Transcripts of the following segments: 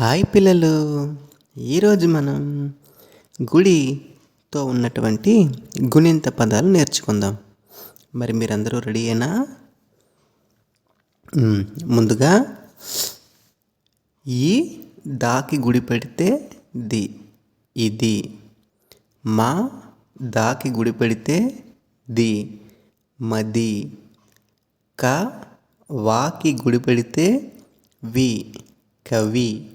Hi పిల్లలు. ఈరోజు మనం గుడితో ఉన్నటువంటి గుణింత పదాలు నేర్చుకుందాం. మరి మీరందరూ రెడీ అయినా ముందుగా ఈ దాకి గుడి పెడితే ది ఇది. మా దాకి గుడి పెడితే ది మది. క వాకి గుడి పెడితే వి కవి.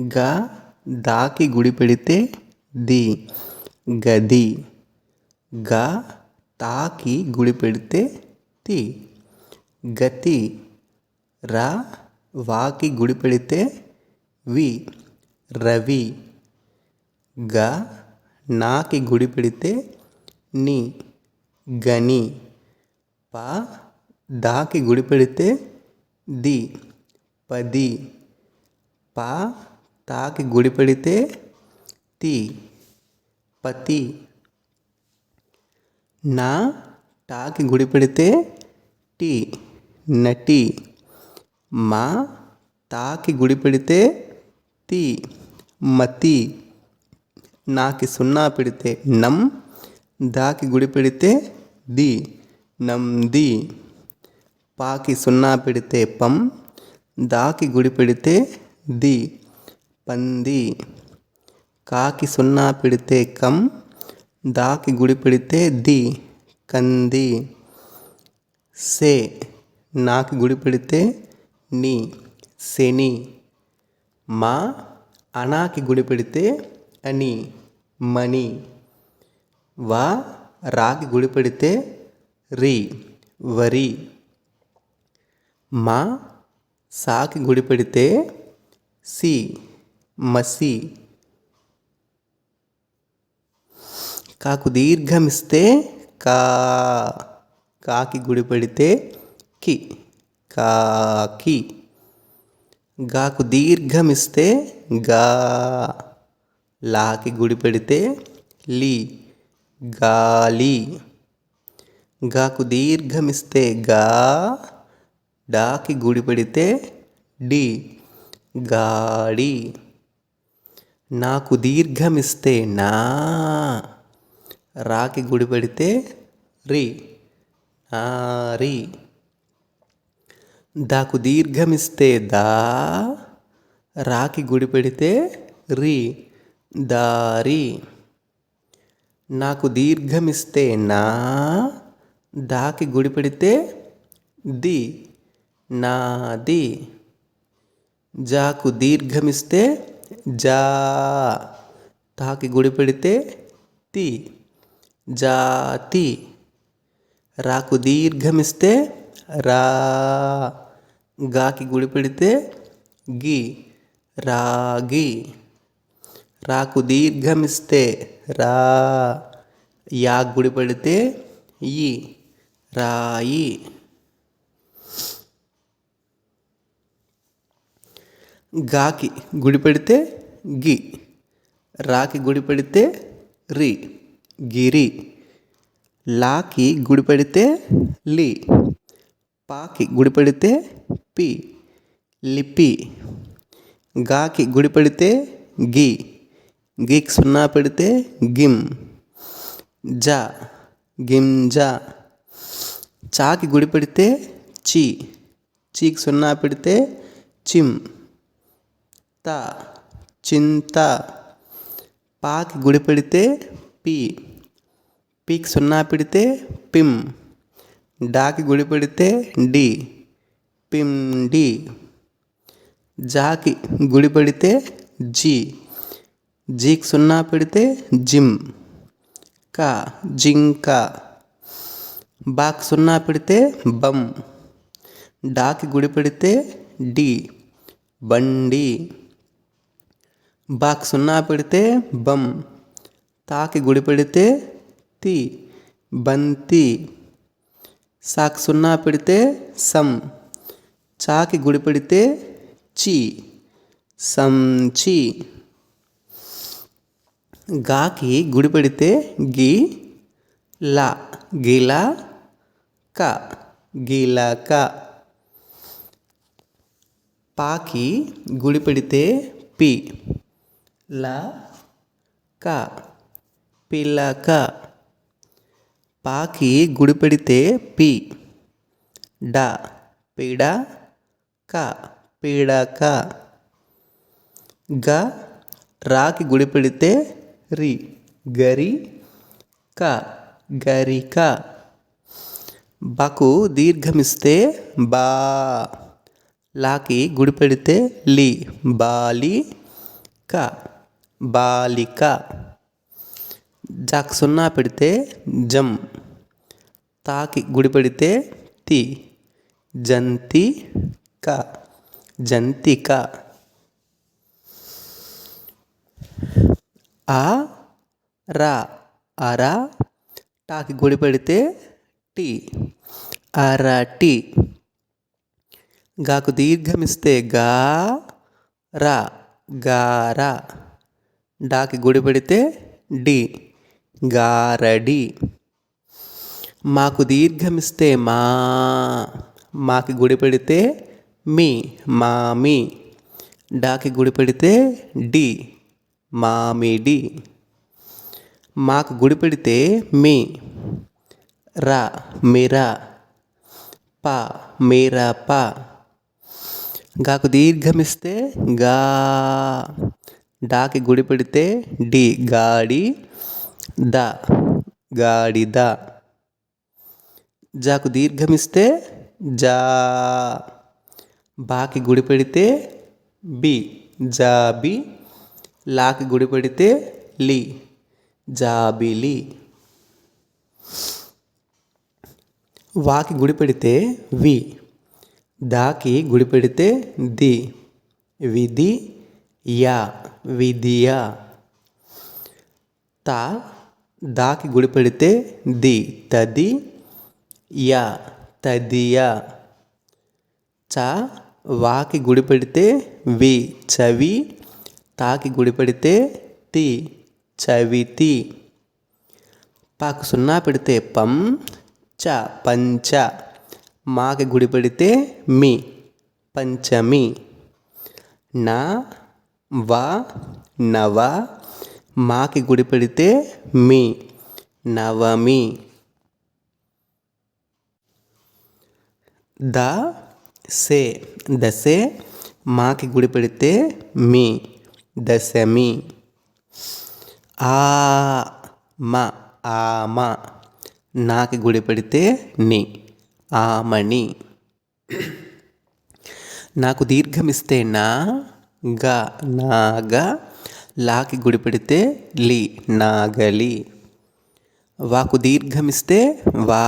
గా దాకి గుడి పెడితే ది. గది. గా తాకి గుడి పెడితే తి. గతి. రా వాకి గుడి పెడితే వి. రవి. గా నాకి గుడి పెడితే ని. గని. ప దాకి గుడి పెడితే ది. పది. పా తాకి గుడి పెడితే తి పతి. నా టాకి గుడి పెడితే టి నటి. మా తాకి గుడి పెడితే తి మతి. నాకి సున్నా పెడితే నం దాకి గుడి పెడితే ది నంది పాకి సున్నా పెడితే పం దాకి గుడి పెడితే ది. పంది. కాకి సున్నా పెడితే కం దాకి గుడి పెడితే ది కంది. సే నాకి గుడి పెడితే ని శని. మా అనాకి గుడి పెడితే అని మణి. వా రాకి గుడి పెడితే రి వరి. మా సాకి గుడి పెడితే సి మసి కాకు దీర్ఘమిస్తే కా కాకి గుడి పడితే కి కాకి. గాకు దీర్ఘమిస్తే గా లాకి గుడి పెడితే లి గాలి. గాకు దీర్ఘమిస్తే గా డాకి గుడి పెడితే డి గాడి. నాకు దీర్ఘమిస్తే నా రాకి గుడి పెడితే రి. నారి దాకు దీర్ఘమిస్తే దా రాకి గుడి పెడితే రి. దారి నాకు దీర్ఘమిస్తే నా దాకి గుడి పెడితే ది. నాది జాకు దీర్ఘమిస్తే జా తాకి గుడి పెడితే తి జాతి రాకు దీర్ఘమిస్తే రా గాకి గుడి పెడితే గి రాగి రాకు దీర్ఘమిస్తే రా యా గుడి పెడితే ఈ రాయి గాకి గుడి పెడితే గి రాకి గుడి పెడితే రి గిరి లాకి గుడి పెడితే లి పాకి గుడి పెడితే పి లిపి గాకి గుడి పెడితే గి గికి సున్నా పెడితే గిమ్ జా గింజ చాకి గుడి పెడితే చి చీకి సున్నా పెడితే చిమ్. త చింత పాకి గుడి పెడితే పి పీకి సున్నా పెడితే పిమ్ డాకి గుడి పెడితే డి పిండి జాకి గుడి పెడితే జి జీకి సున్నా పెడితే జిమ్ క జింక బాకి సున్నా పెడితే బమ్ డాకి గుడి పెడితే డి బండి బాక్ సున్నా పెడితే బమ్ తాకి గుడి పెడితే తి బంతి సాక్ సున్నా పెడితే సం చాకి గుడి పెడితే చి సంచి గాకి గుడి పెడితే గి లా గిలా క గిలక పాకి గుడి పెడితే పి. ల క పిలక. పాకి గుడి పెడితే పి. డ పిడ క పిడక. గ రాకి గుడి పెడితే రి గరి క గరిక. బకు దీర్ఘమిస్తే బా. లాకి గుడి పెడితే లి బాలి క. బాలిక. జాక్ సున్నా పెడితే జం. తాకి గుడి పెడితే తి. జంతి క జంతిక. ఆ రా అరా. టాకి గుడి పెడితే టీ. అరటి. గాకు దీర్ఘమిస్తే గా రా గారా. డాకి గుడి పెడితే డి గారడి. మాకు దీర్ఘమిస్తే మా మాకి గుడి పెడితే మీ మామి. డాకి గుడి పెడితే డి మామిడి మాకు గుడి పెడితే మీ రా మీరా. ప మీరా ప. గాకు దీర్ఘమిస్తే గా. డాకి గుడి పెడితే డి గాడి ద గాడిద జాకు దీర్ఘమిస్తే జా. బాకి గుడి పెడితే బి జాబి. లాకి గుడి పెడితే లి జాబిలి వాకి గుడి పెడితే వి దాకి గుడి పెడితే ది విధి యా విధియా. తా దాకి గుడి పెడితే ది తది యా తదియా. చ వాకి గుడి పెడితే వి చవి తాకి గుడి పెడితే తి చవితి. పాకు సున్నా పెడితే పం చ పంచ. మాకి గుడి పెడితే మీ పంచమి. నా వా నవ మాకి గుడి పెడితే మీ నవమి. ద సే దసే మాకి గుడి పెడితే మీ దశమి. ఆ మ ఆమ నాకి గుడి పెడితే ని ఆమణి. నాకు దీర్ఘమిస్తే నా గ నాగ లాకి గుడి పెడితే లి నాగలి. వాకు దీర్ఘమిస్తే వా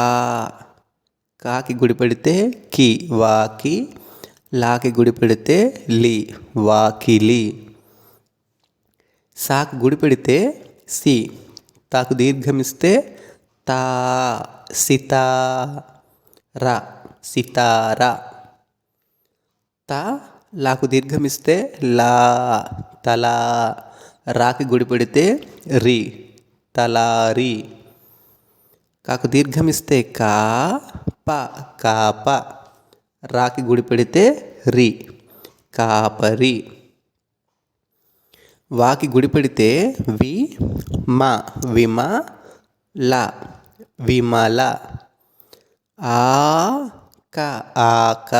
కాకి గుడి పెడితే కి వాకి. లాకి గుడి పెడితే లి వాకిలి. సాకు గుడి పెడితే సి తాకు దీర్ఘమిస్తే తా సితా రా సితారా. తా లాకు దీర్ఘమిస్తే లా తలా రాకి గుడి పెడితే రి తలారి. కాకు దీర్ఘమిస్తే కా ప కాప రాకి గుడి పెడితే రి కాపరి. వాకి గుడి పెడితే వి మా విమ ల విమల. ఆ క ఆక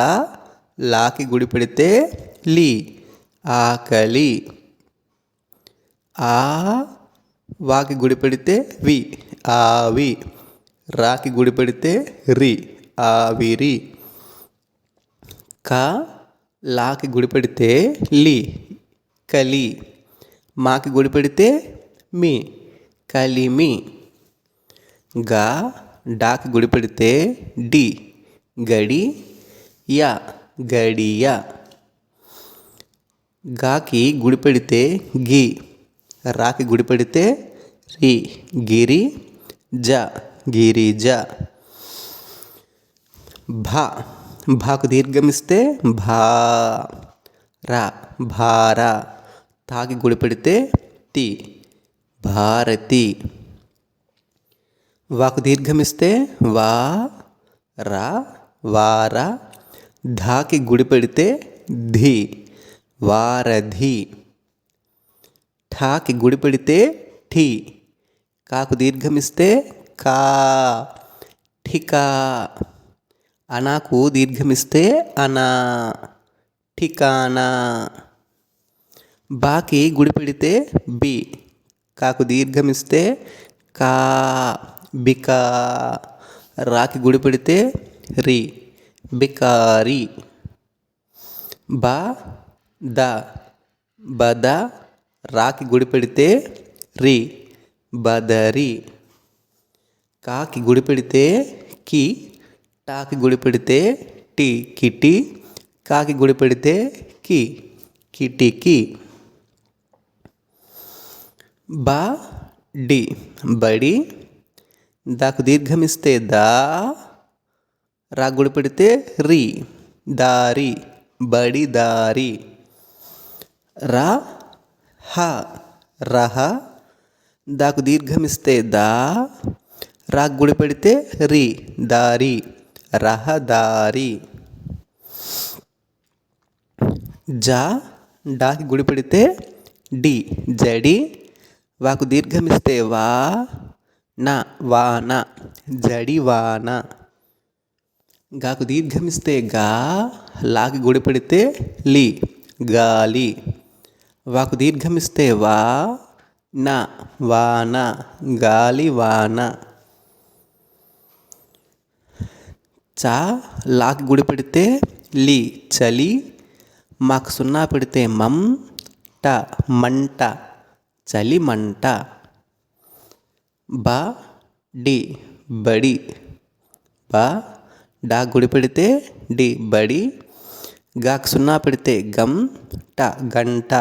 లాకి గుడి పెడితే లీ. ఆకలి. ఆ వాకి గుడి పెడితే వి. ఆవి రాకి గుడి పెడితే రి. ఆవిరి క లాకి గుడి పెడితే లి. కలి. మాకి గుడి పెడితే మీ. కలిమి. గా డాకి గుడి పెడితే డి. గడి. యా. గడియ. గాకి గుడి పెడితే గి. రాకి గుడి పెడితే రి. గిరి జ. గిరిజ భా. భాకు దీర్ఘమిస్తే భా. రా. భార. తాకి గుడి పెడితే తి భారతి. వాకు దీర్ఘమిస్తే వా. రా. వారా. ధాకి గుడి పెడితే ధి వారధి. ఠాకి గుడి పెడితే ఠి కాకు దీర్ఘమిస్తే కా ఠికా. అనాకు దీర్ఘమిస్తే అనా ఠికానా. బాకి గుడి పెడితే బి కాకు దీర్ఘమిస్తే కా బికా. రాకి గుడి పెడితే రి. బికారి. బా ద బద రాకి గుడి పెడితే రి బదరి. కాకి గుడి పెడితే కి టాకి గుడి పెడితే టి కిటి. కాకి గుడి పెడితే కి కిటికి. బా డి బడి. దాకు దీర్ఘమిస్తే దా రాగుడు పెడితే రి దారి బడి దారి. రా హ రహ దాకు దీర్ఘమిస్తే దా. రాగుడి పెడితే రి దారి రహదారి జా డాకి గుడి పెడితే డి జడి. వాకు దీర్ఘమిస్తే వా నా వాన జడి వాన. గాకు దీర్ఘమిస్తే గా లాకి గుడిపెడితే లీ లి. గాలి వాకు దీర్ఘమిస్తే వా నా వాన గాలి వాన చా లాకి గుడి పెడితే లి చలి మాకు సున్నా పెడితే మం ట మంట చలి మంట. బ డి బడి. బ డా గుడి పెడితే డి బడి గాకు సున్నా పెడితే గం ట గంట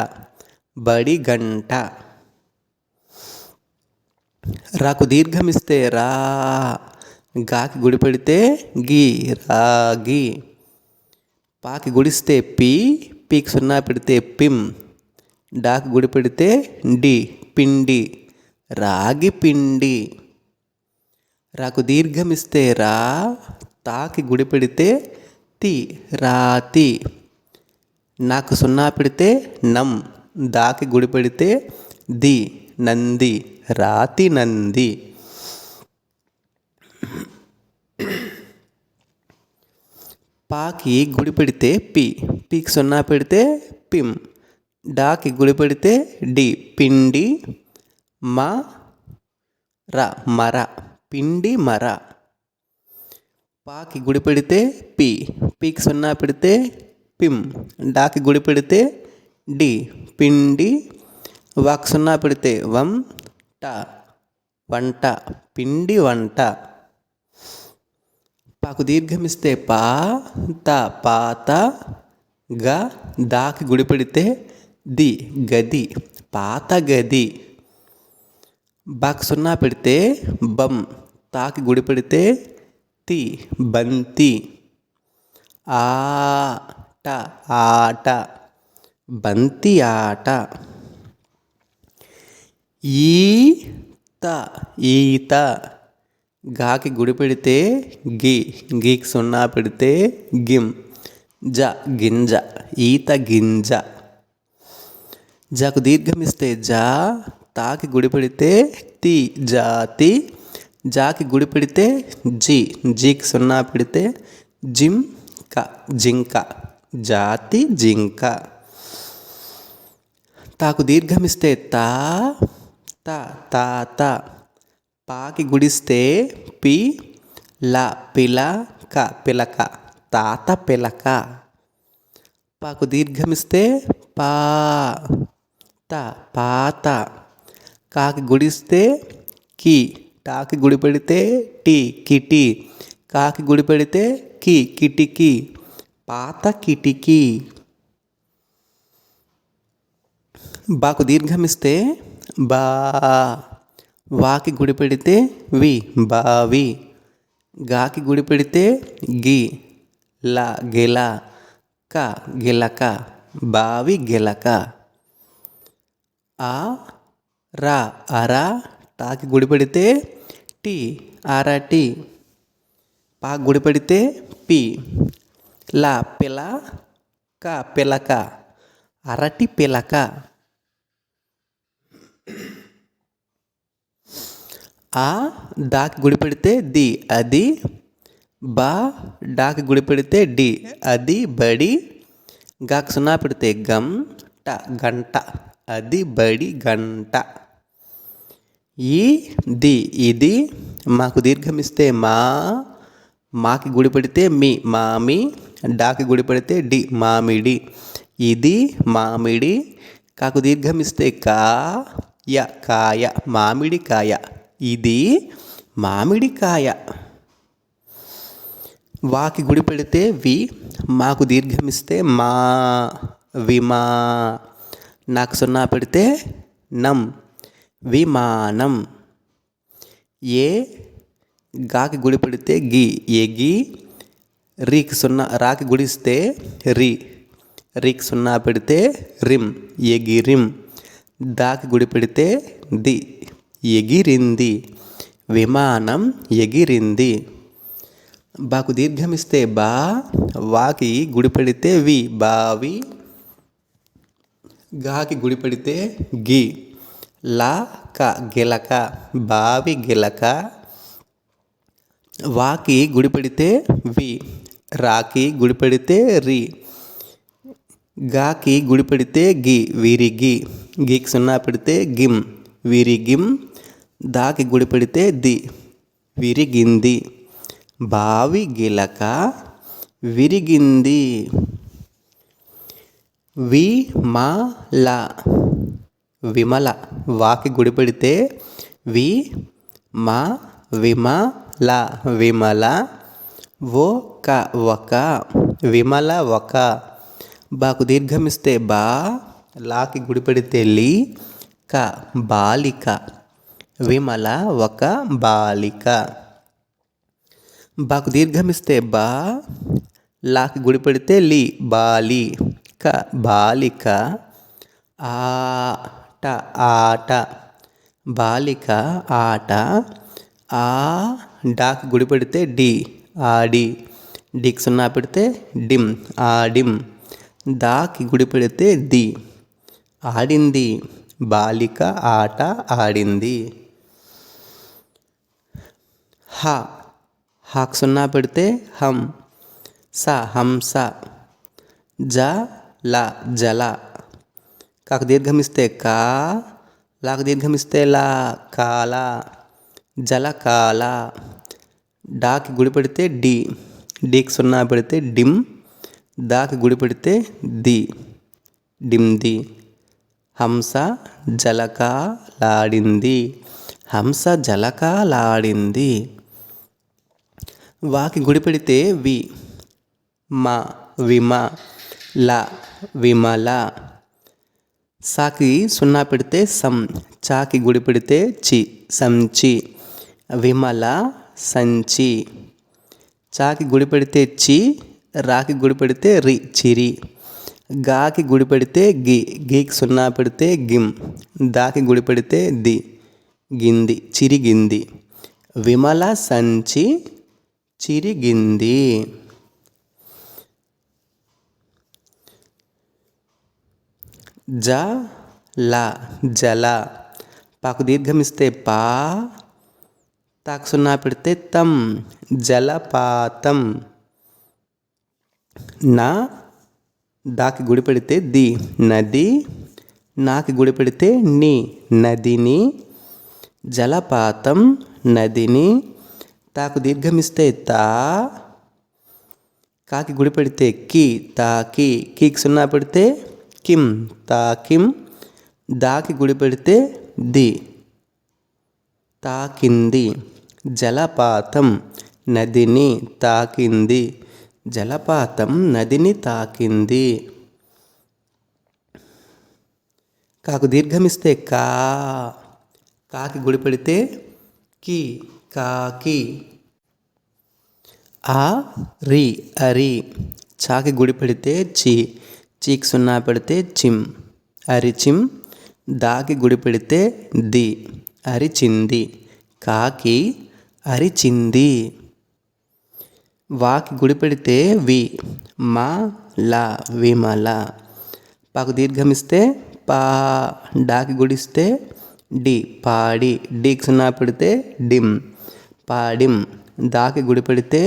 బడి గంట. రాకు దీర్ఘమిస్తే రా గాకి గుడి పెడితే గి రాగి పాకి గుడిస్తే పి పీకి సున్నా పెడితే పిం. డాకి గుడి పెడితే డి పిండి రాగి పిండి. రాకు దీర్ఘమిస్తే రా తాకి గుడి పెడితే తి రాతి నాకు సున్నా పెడితే నం దాకి గుడి పెడితే ది నంది రాతి నంది. పాకి గుడి పెడితే పి పీకి సున్నా పెడితే పిం. డాకి గుడి పెడితే డి పిండి మా ర మర. పిండి మర. పాకి గుడి పెడితే పి పీకి సున్నా పెడితే పిమ్ డాకి గుడి పెడితే డి పిండి వాక్ సున్నా పెడితే వం ట వంట పిండి వంట. పాకు దీర్ఘమిస్తే పా త పాత గ దాకి గుడి పెడితే ది గది పాత గది. బాక్ సున్నా పెడితే బం తాకి గుడి పెడితే తి బంతి. ఆట ఆట బంతి ఆట ఈత ఈత గాకి గుడి పెడితే గి గీకి సున్నా పెడితే గిమ్ జ గింజ ఈత గింజ. జకు దీర్ఘమిస్తే జా తాకి గుడి పెడితే తి జాతి. జాకి గుడి పెడితే జి జీకి సున్నా పెడితే జిమ్ క జింక. జాతి జింక. తాకు దీర్ఘమిస్తే తా త తాత పాకి గుడిస్తే పి ల పిల క పిలక. తాత పిలక. పాకు దీర్ఘమిస్తే పా త పాత. కాకి గుడిస్తే కి టాకి గుడి పెడితే టీ కిటి కాకి గుడి పెడితే కి కిటికీ పాత కిటికీ బాకు దీర్ఘమిస్తే బా. వాకి గుడి పెడితే వి బావి గాకి గుడి పెడితే గి లా గిల క గిలక బావి గిలక ఆ రా అరా టాకి గుడి పెడితే టీ. అరటి పా గుడి పెడితే పి. లా పిల క పిలక. అరటి పిలక. ఆ డాక్ గుడి పెడితే ది అది. బా డాక్ గుడి పెడితే డి అది బడి. గాకి సున్నా పెడితే గం ట గంట. అది బడి గంట. ఈ ది ఇది మాకు దీర్ఘమిస్తే మా మాకి గుడి పడితే మీ మామి డాకి గుడి పడితే డి మామిడి ఇది మామిడి కాకు దీర్ఘమిస్తే కా య కాయ మామిడికాయ ఇది మామిడికాయ వాకి గుడి పెడితే వి మాకు దీర్ఘమిస్తే మా విమా నాకు సున్నా పెడితే నం. విమానం. ఏ? గాకి గుడి పెడితే గి. ఎగి రీకి సున్నా రాకి గుడిస్తే రి. రీకి సున్నా పెడితే రిమ్. ఎగిరిం దాకి గుడి పెడితే ది. ఎగిరింది. విమానం ఎగిరింది. బాకు దీర్ఘమిస్తే బా. వాకి గుడి పెడితే వి. బావి. గాకి గుడి పెడితే గి. లా క గిలక బావి గిలక వాకి గుడిపెడితే వి రాకి గుడిపెడితే రి గాకి గుడిపెడితే గి విరిగి గికి సున్నా పెడితే గిమ్ విరిగిం దాకి గుడిపెడితే ది విరిగింది బావి గిలక విరిగింది వి మా లా. విమల వాకి గుడిపెడితే వి మా విమల విమల క ఒక విమల ఒక బాకు దీర్ఘమిస్తే బా లాకి గుడిపెడితే లి క బాలిక. విమల ఒక బాలిక. బాకు దీర్ఘమిస్తే బా లాకి గుడి పెడితే లి బాలి క బాలిక. ఆ ఆట ఆట. బాలిక ఆట. ఆ డాక్ గుడి పెడితే డి ఆడి డికి సున్నా పెడితే డిమ్ ఆడిమ్ దాకి గుడి పెడితే ది ఆడింది. బాలిక ఆట ఆడింది. హ హాక్ సున్నా పెడితే హం. స హంస. జ ల జల. కాకు దీర్ఘమిస్తే కా లాకు దీర్ఘమిస్తే లా కాల జలకాల. డాకి గుడి పెడితే డి డీకి సున్నా పెడితే డిమ్ దాకి గుడి పెడితే ది డిమ్ది హంస జలకాలాడింది. హంస జలకాలాడింది. వాకి గుడి పెడితే వి మా విమ ల విమల. సాకి సున్నా పెడితే సం చాకి గుడి పెడితే చి సంచి విమల సంచి చాకి గుడి పెడితే చి రాకి గుడి పెడితే రి చిరి. గాకి గుడి పెడితే గి గీకి సున్నా పెడితే గిమ్ దాకి గుడి పెడితే ది గింది చిరిగింది విమల సంచి చిరిగింది జ ల జల. పాకు దీర్ఘమిస్తే పా తాకు సున్నా పెడితే తం. జలపాతం. నా దాకి గుడి పెడితే ది. నది నాకి గుడి పెడితే ని. నదిని జలపాతం నదిని తాకు దీర్ఘమిస్తే తా. కాకి గుడి పెడితే కి తాకి. కీకి సున్నా పెడితే కిం తాకిం దాకి గుడి పెడితే ది. తాకింది జలపాతం నదిని తాకింది. జలపాతం నదిని తాకింది. కాకు దీర్ఘమిస్తే కా కాకి గుడి పెడితే కి కాకి. ఆ రి అరి చాకి గుడి పెడితే చి చీక్ సున్నా పెడితే చిమ్. అరిచిమ్ దాకి గుడి పెడితే ది. అరిచింది కాకి అరిచింది వాకి గుడి పెడితే వి. మా లా విమల పాకు దీర్ఘమిస్తే పా. డాకి గుడిస్తే డి. పాడి. డీకి సున్నా పెడితే డిమ్. పాడిం దాకి గుడి పెడితే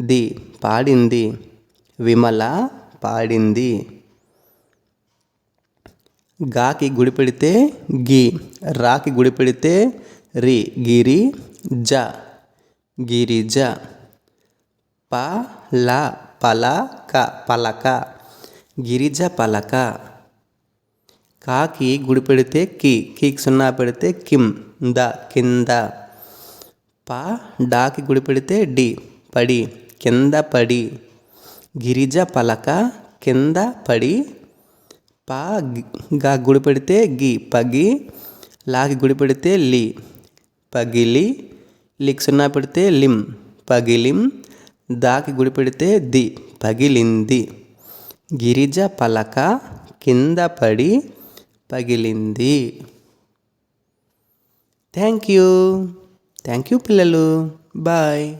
ది. పాడింది. విమల పాడింది. గాకి గుడి పెడితే గి రాకి గుడి పెడితే రి గిరి జ గిరిజ ప ల పలక పలక. గిరిజ పలక. కాకి గుడి పెడితే కి కీకి సున్నా పెడితే కిమ్ ద కింద. ప డాకి గుడి పెడితే డి పడి కింద పడి. గిరిజ పలక కింద పడి పా గా గుడి పెడితే గి పగి లాకి గుడి పెడితే లి పగిలి లిక్ సున్నా పెడితే లిం పగిలిం దాకి గుడి పెడితే ది పగిలింది. గిరిజ పలక కింద పడి పగిలింది. Thank you. థ్యాంక్ యూ పిల్లలు. బాయ్.